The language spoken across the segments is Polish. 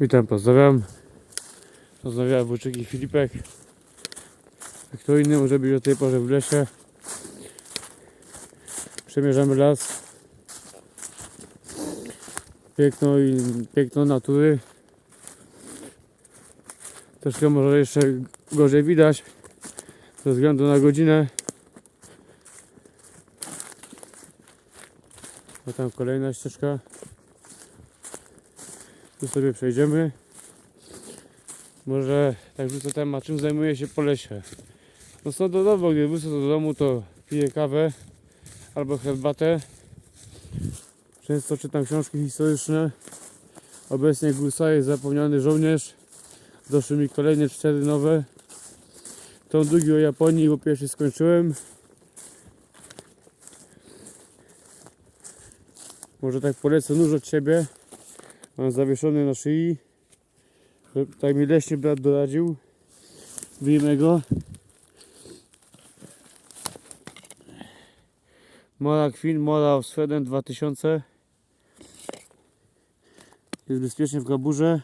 Witam, pozdrawiam. Pozdrawiam Włóczyki Filipek. A Kto inny może być o tej porze w lesie. Przemierzamy las. Piękno i piękno natury. Troszkę może jeszcze gorzej widać ze względu na godzinę. A tam kolejna ścieżka. Tu sobie przejdziemy. Może tak wrócę temat, czym zajmuję się po lesie. No standardowo, gdy wrócę do domu, to piję kawę albo herbatę. Często czytam książki historyczne. Obecnie Gulsa jest zapomniany żołnierz. Doszły mi kolejne cztery nowe. Tą drugi o Japonii, bo pierwszy skończyłem. Może tak polecę nóż od siebie. Mam zawieszony na szyi. Tak mi leśny brat doradził. Wyjmę go. Mora Queen, Mora Sweden 2000. Jest bezpiecznie w kaburze.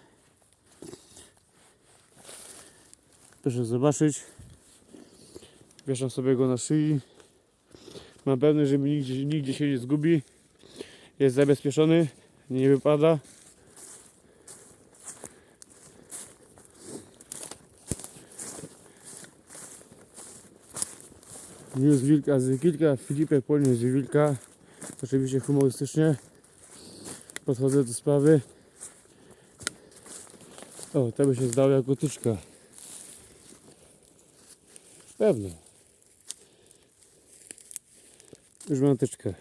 Proszę zobaczyć. Wieszam sobie go na szyi. Mam pewność, że mi nigdzie, nigdzie się nie zgubi. Jest zabezpieczony. Nie wypada. News wilka z kilka, Filipek z wilka. Oczywiście humorystycznie. Podchodzę do sprawy. O, to by się zdało jako tyczka. Pewno. Już mam tyczkę.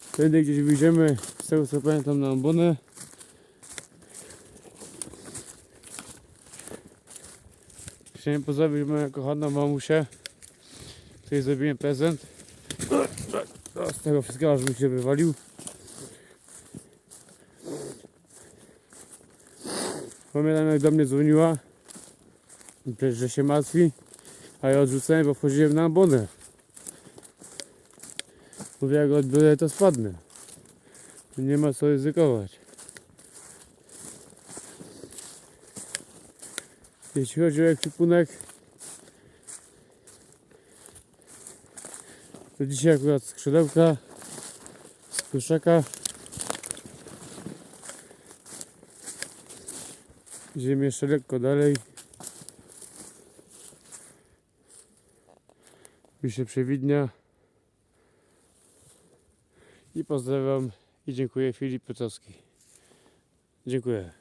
Wtedy gdzieś wyjdziemy, z tego co pamiętam, na ambonę. Chciałem pozdrowić moją kochaną mamusię, której zrobiłem prezent. Z tego wszystkiego aż się wywalił. Pamiętam jak do mnie dzwoniła, że się martwi, a ja odrzucałem, bo wchodziłem na ambonę. Mówię, jak odbiorę, to spadnę. Nie ma co ryzykować. Jeśli chodzi o ekwipunek, to dzisiaj akurat skrzydełka z pluszaka. Idziemy jeszcze lekko dalej. Mi się przewidnia. I pozdrawiam i dziękuję Filip Pytowski. Dziękuję.